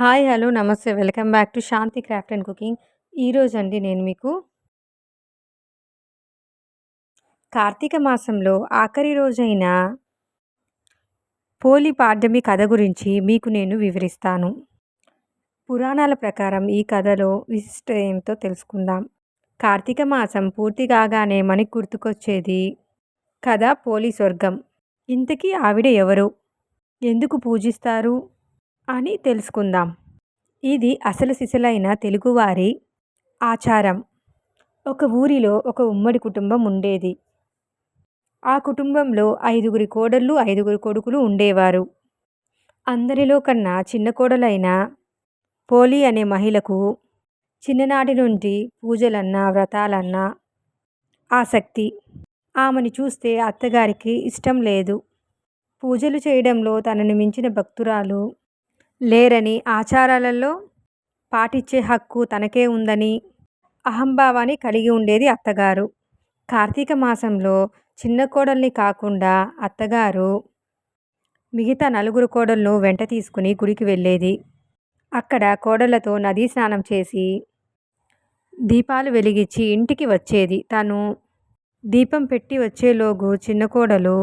Hi hello నమస్తే. Welcome back to Shanti craft and cooking. ఈరోజు అండి నేను మీకు కార్తీక మాసంలో ఆఖరి రోజైన పోలి పాడ్యమి కథ గురించి మీకు నేను వివరిస్తాను. పురాణాల ప్రకారం ఈ కథలో విశిష్ట ఏమిటో తెలుసుకుందాం. కార్తీక మాసం పూర్తి కాగానే మనకి గుర్తుకొచ్చేది కథ పోలి స్వర్గం. ఇంతకీ ఆవిడ ఎవరు? ఎందుకు పూజిస్తారు? అని తెలుసుకుందాం. ఇది అసలు సిసలైన తెలుగువారి ఆచారం. ఒక ఊరిలో ఒక ఉమ్మడి కుటుంబం ఉండేది. ఆ కుటుంబంలో ఐదుగురి కోడళ్ళు ఐదుగురు కొడుకులు ఉండేవారు. అందరిలో కన్నా చిన్న కోడలైన పోలి అనే మహిళకు చిన్ననాటి నుండి పూజలన్నా వ్రతాలన్నా ఆసక్తి. ఆమెను చూస్తే అత్తగారికి ఇష్టం లేదు. పూజలు చేయడంలో తనని మించిన భక్తురాలు లేరని ఆచారాలలో పాటించే హక్కు తనకే ఉందని అహంభావాన్ని కలిగి ఉండేది అత్తగారు. కార్తీక మాసంలో చిన్న కోడల్ని కాకుండా అత్తగారు మిగతా నలుగురు కోడలను వెంట తీసుకుని గుడికి వెళ్ళేది. అక్కడ కోడళ్ళతో నదీ స్నానం చేసి దీపాలు వెలిగించి ఇంటికి వచ్చేది. తను దీపం పెట్టి వచ్చేలోగు చిన్న కోడలు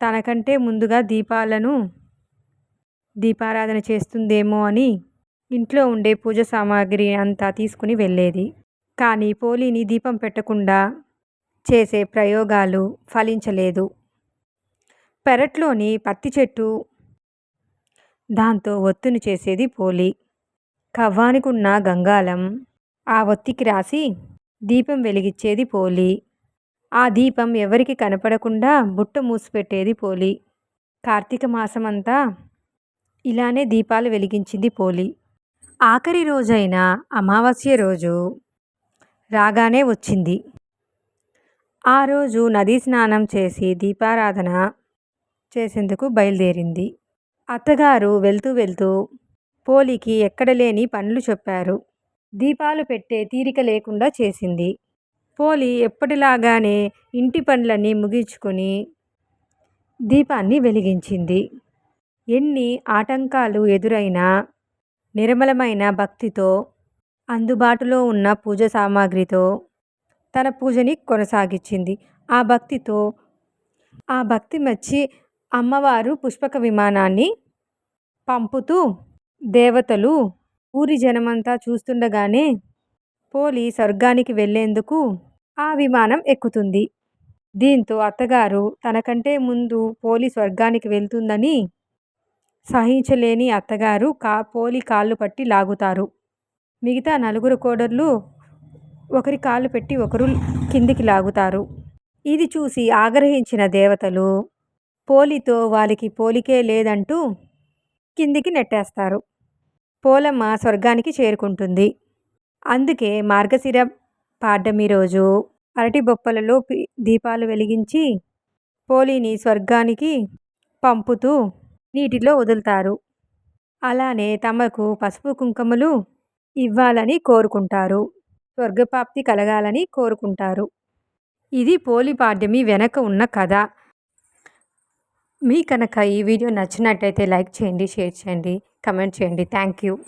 తనకంటే ముందుగా దీపాలను దీపారాధన చేస్తుందేమో అని ఇంట్లో ఉండే పూజ సామాగ్రి అంతా తీసుకుని వెళ్ళేది. కానీ పోలిని దీపం పెట్టకుండా చేసే ప్రయోగాలు ఫలించలేదు. పెరట్లోని పత్తి చెట్టు దాంతో ఒత్తును చేసేది పోలి. కవ్వానికున్న గంగాలం ఆ ఒత్తికి రాసి దీపం వెలిగించేది పోలి. ఆ దీపం ఎవరికి కనపడకుండా బుట్ట మూసిపెట్టేది పోలి. కార్తీక మాసమంతా ఇలానే దీపాలు వెలిగించింది పోలి. ఆఖరి రోజైన అమావాస్య రోజు రాగానే వచ్చింది. ఆ రోజు నదీ స్నానం చేసి దీపారాధన చేసేందుకు బయలుదేరింది. అత్తగారు వెళ్తూ వెళ్తూ పోలికి ఎక్కడ లేని పనులు చెప్పారు. దీపాలు పెట్టే తీరిక లేకుండా చేసింది. పోలి ఎప్పటిలాగానే ఇంటి పనులన్నీ ముగించుకొని దీపాన్ని వెలిగించింది. ఎన్ని ఆటంకాలు ఎదురైనా నిర్మలమైన భక్తితో అందుబాటులో ఉన్న పూజ సామాగ్రితో తన పూజని కొనసాగించింది. ఆ భక్తితో ఆ భక్తి మచ్చి అమ్మవారు పుష్పక విమానాన్ని పంపుతూ దేవతలు ఊరి జనమంతా చూస్తుండగానే పోలి స్వర్గానికి వెళ్ళేందుకు ఆ విమానం ఎక్కుతుంది. దీంతో అత్తగారు తనకంటే ముందు పోలి స్వర్గానికి వెళ్తుందని సహించలేని అత్తగారు కా పోలి కాళ్ళు పట్టి లాగుతారు. మిగతా నలుగురు కోడళ్ళు ఒకరి కాళ్ళు పెట్టి ఒకరు కిందికి లాగుతారు. ఇది చూసి ఆగ్రహించిన దేవతలు పోలితో వాళ్ళకి పోలికే లేదంటూ కిందికి నెట్టేస్తారు. పోలమ్మ స్వర్గానికి చేరుకుంటుంది. అందుకే మార్గశిర పాడమి రోజు అరటి బొప్పలలో దీపాలు వెలిగించి పోలిని స్వర్గానికి పంపుతూ నీటిలో వదులుతారు. అలానే తమకు పసుపు కుంకుమలు ఇవ్వాలని కోరుకుంటారు. స్వర్గప్రాప్తి కలగాలని కోరుకుంటారు. ఇది పోలిపాడ్యమి వెనక ఉన్న కథ. మీ కనుక ఈ వీడియో నచ్చినట్టయితే లైక్ చేయండి షేర్ చేయండి కమెంట్ చేయండి. Thank you.